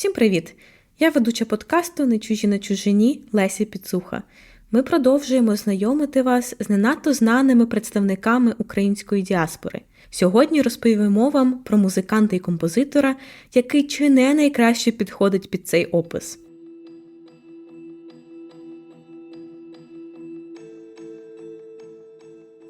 Всім привіт! Я ведуча подкасту Не чужі на чужині Лесі Підсуха. Ми продовжуємо знайомити вас з не надто знаними представниками української діаспори. Сьогодні розповімо вам про музиканта і композитора, який чи не найкраще підходить під цей опис.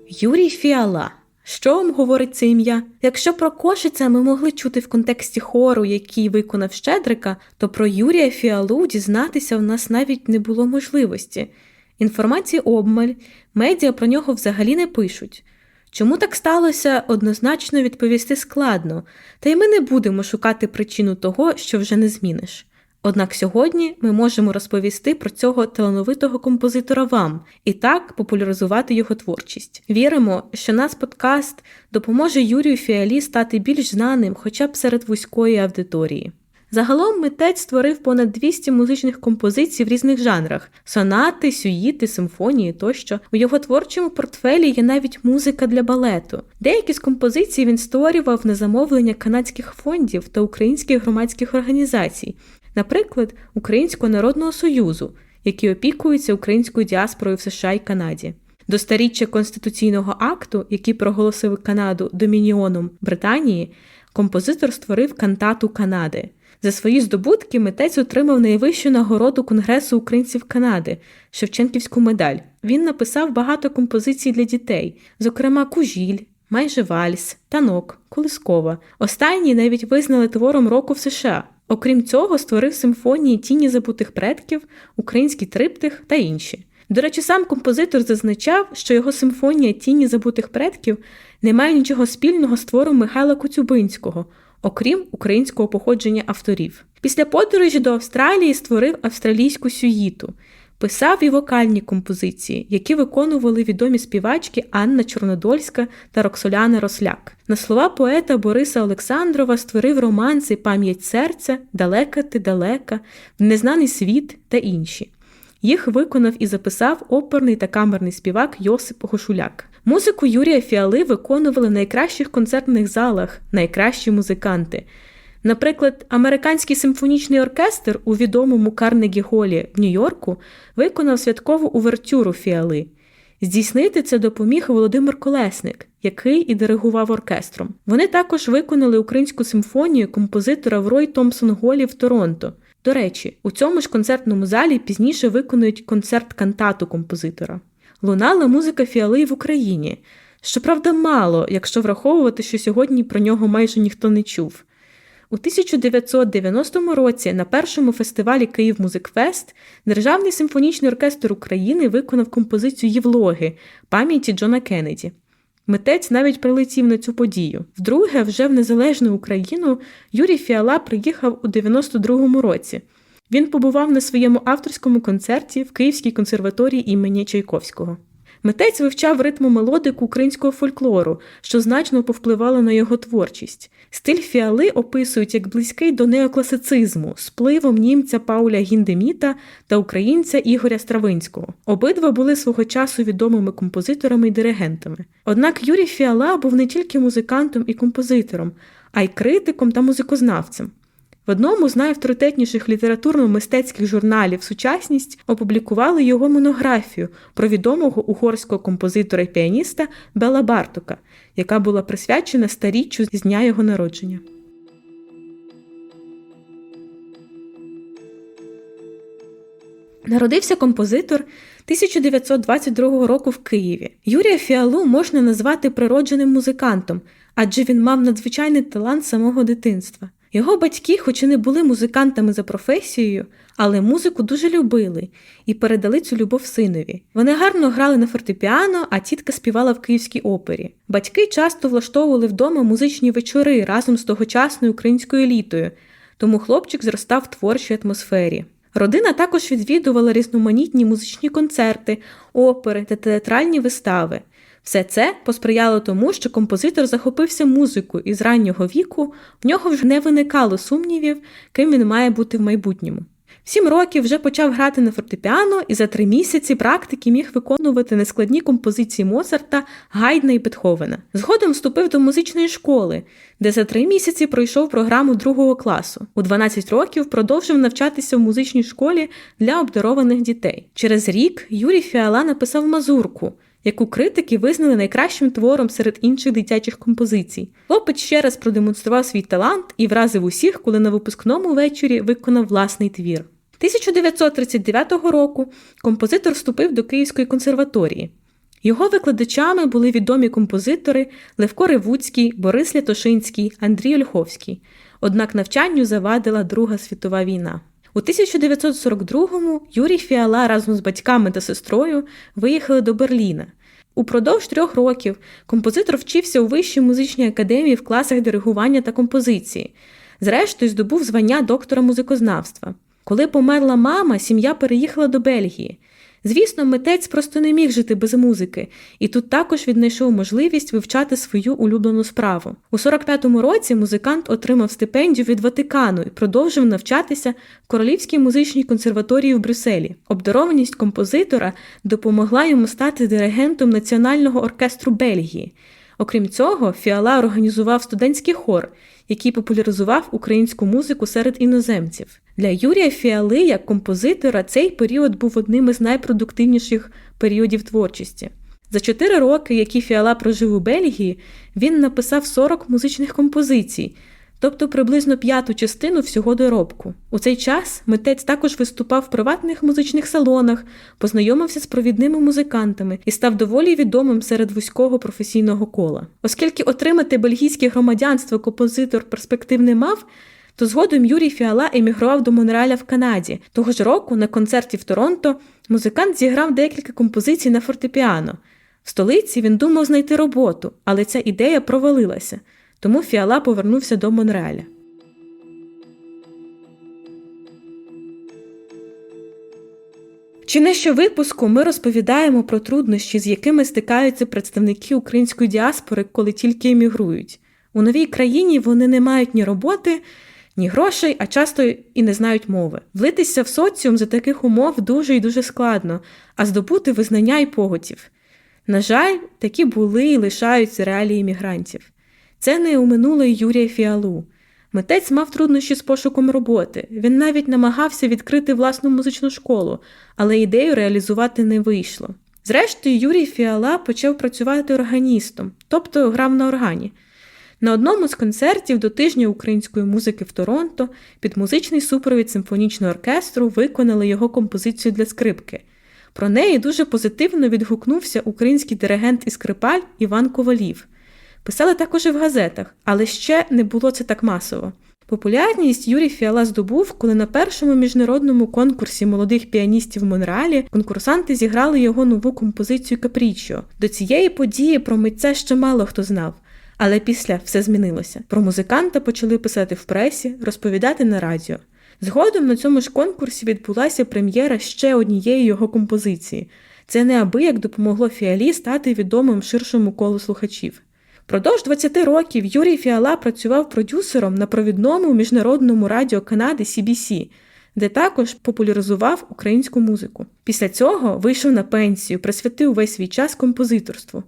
Юрій Фіала. Що вам говорить це ім'я? Якщо про кошиця ми могли чути в контексті хору, який виконав Щедрика, то про Юрія Фіалу дізнатися в нас навіть не було можливості. Інформації обмаль, медіа про нього взагалі не пишуть. Чому так сталося, однозначно відповісти складно, та й ми не будемо шукати причину того, що вже не зміниш. Однак сьогодні ми можемо розповісти про цього талановитого композитора вам і так популяризувати його творчість. Віримо, що наш подкаст допоможе Юрію Фіалі стати більш знаним хоча б серед вузької аудиторії. Загалом митець створив понад 200 музичних композицій в різних жанрах: сонати, сюїти, симфонії тощо. У його творчому портфелі є навіть музика для балету. Деякі з композицій він створював на замовлення канадських фондів та українських громадських організацій, наприклад, Українського народного союзу, який опікується українською діаспорою в США і Канаді. До старіччя конституційного акту, який проголосив Канаду домініоном Британії, композитор створив кантату Канади. За свої здобутки митець отримав найвищу нагороду Конгресу українців Канади Шевченківську медаль. Він написав багато композицій для дітей, зокрема Кужіль, майже Вальс, Танок, Колискова. Останні навіть визнали твором року в США. Окрім цього, створив симфонії Тіні забутих предків, Український триптих та інші. До речі, сам композитор зазначав, що його симфонія Тіні забутих предків не має нічого спільного з твором Михайла Коцюбинського, окрім українського походження авторів. Після подорожі до Австралії створив австралійську сюїту, писав і вокальні композиції, які виконували відомі співачки Анна Чорнодольська та Роксоляна Росляк. На слова поета Бориса Олександрова створив романси Пам'ять серця, Далека ти далека, Незнаний світ та інші. Їх виконав і записав оперний та камерний співак Йосип Гошуляк. Музику Юрія Фіали виконували в найкращих концертних залах, найкращі музиканти. Наприклад, американський симфонічний оркестр у відомому Карнегі Голі в Нью-Йорку виконав святкову увертюру Фіали. Здійснити це допоміг Володимир Колесник, який і диригував оркестром. Вони також виконали українську симфонію композитора в Рой Томпсон Голі в Торонто. До речі, у цьому ж концертному залі пізніше виконують концерт кантату композитора. Лунала музика фіали в Україні. Щоправда, мало, якщо враховувати, що сьогодні про нього майже ніхто не чув. У 1990 році на першому фестивалі Київ Музикфест Державний симфонічний оркестр України виконав композицію Євлоги пам'яті Джона Кеннеді. Митець навіть прилетів на цю подію. Вдруге, вже в незалежну Україну Юрій Фіала приїхав у 92-му році. Він побував на своєму авторському концерті в Київській консерваторії імені Чайковського. Митець вивчав ритму мелодику українського фольклору, що значно повпливало на його творчість. Стиль фіали описують як близький до неокласицизму з пливом німця Пауля Гіндеміта та українця Ігоря Стравинського. Обидва були свого часу відомими композиторами і диригентами. Однак Юрій Фіала був не тільки музикантом і композитором, а й критиком та музикознавцем. В одному з найавторитетніших літературно-мистецьких журналів Сучасність опублікували його монографію про відомого угорського композитора і піаніста Бела Бартока, яка була присвячена старіччю з дня його народження. Народився композитор 1922 року в Києві. Юрія Фіалу можна назвати природженим музикантом, адже він мав надзвичайний талант самого дитинства. Його батьки, хоч і не були музикантами за професією, але музику дуже любили і передали цю любов синові. Вони гарно грали на фортепіано, а тітка співала в Київській опері. Батьки часто влаштовували вдома музичні вечори разом з тогочасною українською елітою, тому хлопчик зростав в творчій атмосфері. Родина також відвідувала різноманітні музичні концерти, опери та театральні вистави. Все це посприяло тому, що композитор захопився музикою і з раннього віку в нього вже не виникало сумнівів, ким він має бути в майбутньому. В сім років вже почав грати на фортепіано і за три місяці практики міг виконувати нескладні композиції Моцарта, Гайдна і Бетховена. Згодом вступив до музичної школи, де за три місяці пройшов програму другого класу. У 12 років продовжив навчатися в музичній школі для обдарованих дітей. Через рік Юрій Фіала написав мазурку яку критики визнали найкращим твором серед інших дитячих композицій. Хлопець ще раз продемонстрував свій талант і вразив усіх, коли на випускному вечорі виконав власний твір. 1939 року композитор вступив до Київської консерваторії. Його викладачами були відомі композитори Левко Ревуцький, Борис Лятошинський, Андрій Ольховський. Однак навчанню завадила Друга світова війна. У 1942-му Юрій Фіала разом з батьками та сестрою виїхали до Берліна. Упродовж трьох років композитор вчився у Вищій музичній академії в класах диригування та композиції. Зрештою, здобув звання доктора музикознавства. Коли померла мама, сім'я переїхала до Бельгії. Звісно, митець просто не міг жити без музики, і тут також віднайшов можливість вивчати свою улюблену справу. У 45-му році музикант отримав стипендію від Ватикану і продовжив навчатися в Королівській музичній консерваторії в Брюсселі. Обдарованість композитора допомогла йому стати диригентом Національного оркестру Бельгії. Окрім цього, Фіала організував студентський хор, який популяризував українську музику серед іноземців. Для Юрія Фіали як композитора цей період був одним із найпродуктивніших періодів творчості. За чотири роки, які Фіала прожив у Бельгії, він написав 40 музичних композицій, тобто приблизно п'яту частину всього доробку. У цей час митець також виступав в приватних музичних салонах, познайомився з провідними музикантами і став доволі відомим серед вузького професійного кола. Оскільки отримати бельгійське громадянство композитор перспектив не мав, то згодом Юрій Фіала емігрував до Монреаля в Канаді. Того ж року на концерті в Торонто музикант зіграв декілька композицій на фортепіано. В столиці він думав знайти роботу, але ця ідея провалилася, тому Фіала повернувся до Монреаля. Чи не що випуску ми розповідаємо про труднощі, з якими стикаються представники української діаспори, коли тільки емігрують. У новій країні вони не мають ні роботи, ні грошей, а часто і не знають мови. Влитися в соціум за таких умов дуже і дуже складно, а здобути визнання і поготів. На жаль, такі були і лишаються реалії мігрантів. Це не уминуло й Юрія Фіалу. Митець мав труднощі з пошуком роботи. Він навіть намагався відкрити власну музичну школу, але ідею реалізувати не вийшло. Зрештою, Юрій Фіала почав працювати органістом, тобто грав на органі. На одному з концертів до тижня української музики в Торонто під музичний супровід симфонічного оркестру виконали його композицію для скрипки. Про неї дуже позитивно відгукнувся український диригент і скрипаль Іван Ковалів. Писали також і в газетах, але ще не було це так масово. Популярність Юрій Фіала здобув, коли на першому міжнародному конкурсі молодих піаністів в Монреалі конкурсанти зіграли його нову композицію Капрічо. До цієї події про митця ще мало хто знав. Але після все змінилося. Про музиканта почали писати в пресі, розповідати на радіо. Згодом на цьому ж конкурсі відбулася прем'єра ще однієї його композиції. Це неабияк допомогло Фіалі стати відомим ширшому колу слухачів. Продовж 20 років Юрій Фіала працював продюсером на провідному міжнародному радіо Канади CBC, де також популяризував українську музику. Після цього вийшов на пенсію, присвятив весь свій час композиторству.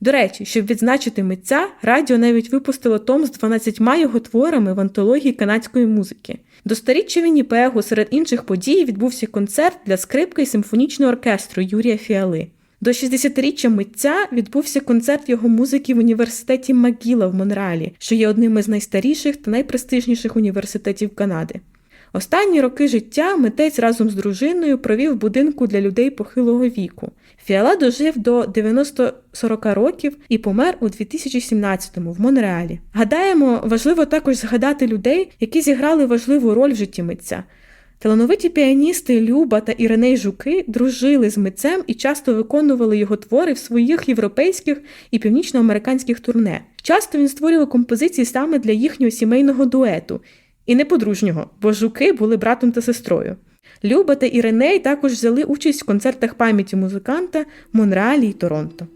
До речі, щоб відзначити митця, радіо навіть випустило том з 12 його творами в антології канадської музики. До сторіччя Вінніпегу серед інших подій відбувся концерт для скрипки і симфонічного оркестру Юрія Фіали. До 60-річчя митця відбувся концерт його музики в університеті Магіла в Монреалі, що є одним із найстаріших та найпрестижніших університетів Канади. Останні роки життя митець разом з дружиною провів в будинку для людей похилого віку. Фіала дожив до 90-40 років і помер у 2017-му в Монреалі. Гадаємо, важливо також згадати людей, які зіграли важливу роль в житті митця. Талановиті піаністи Люба та Іриней Жуки дружили з митцем і часто виконували його твори в своїх європейських і північноамериканських турне. Часто він створював композиції саме для їхнього сімейного дуету і неподружнього, бо жуки були братом та сестрою. Люба та Іриней також взяли участь в концертах пам'яті музиканта Монреалі і Торонто.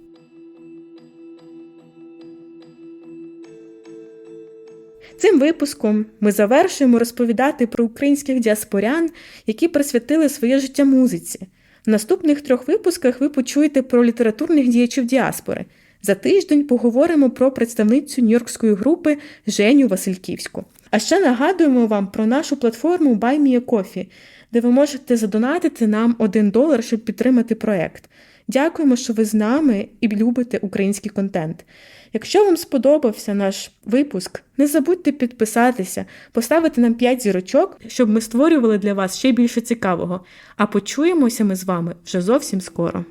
Цим випуском ми завершуємо розповідати про українських діаспорян, які присвятили своє життя музиці. В наступних трьох випусках ви почуєте про літературних діячів діаспори. За тиждень поговоримо про представницю нью-йоркської групи Женю Васильківську. А ще нагадуємо вам про нашу платформу Buy Me a Coffee, де ви можете задонатити нам 1 долар, щоб підтримати проект. Дякуємо, що ви з нами і любите український контент. Якщо вам сподобався наш випуск, не забудьте підписатися, поставити нам 5 зірочок, щоб ми створювали для вас ще більше цікавого. А почуємося ми з вами вже зовсім скоро.